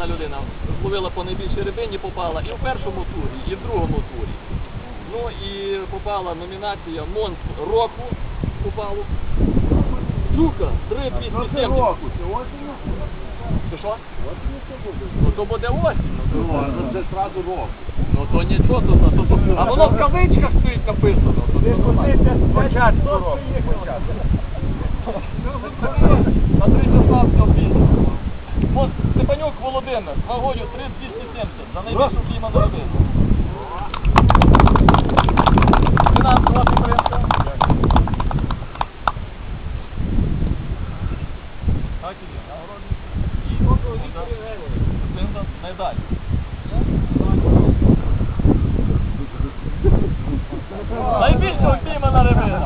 дана людина зловила по найбільшій рибині, попала і в першому турі, і в другому турі. Ну і попала номінація Монстр року попало. Щука, 3270. Ти що? Ну то буде осінь. Ну, то- Це зразу року. Ну то нічого, то, то, то, а воно в кавичках стоїть написано. То, то. Початку року. Павлюк Володимир, вагоню 3270, за найбільшу кліма на родину. Фінансова підтримка. Так і Найбільшого кліма на рибину.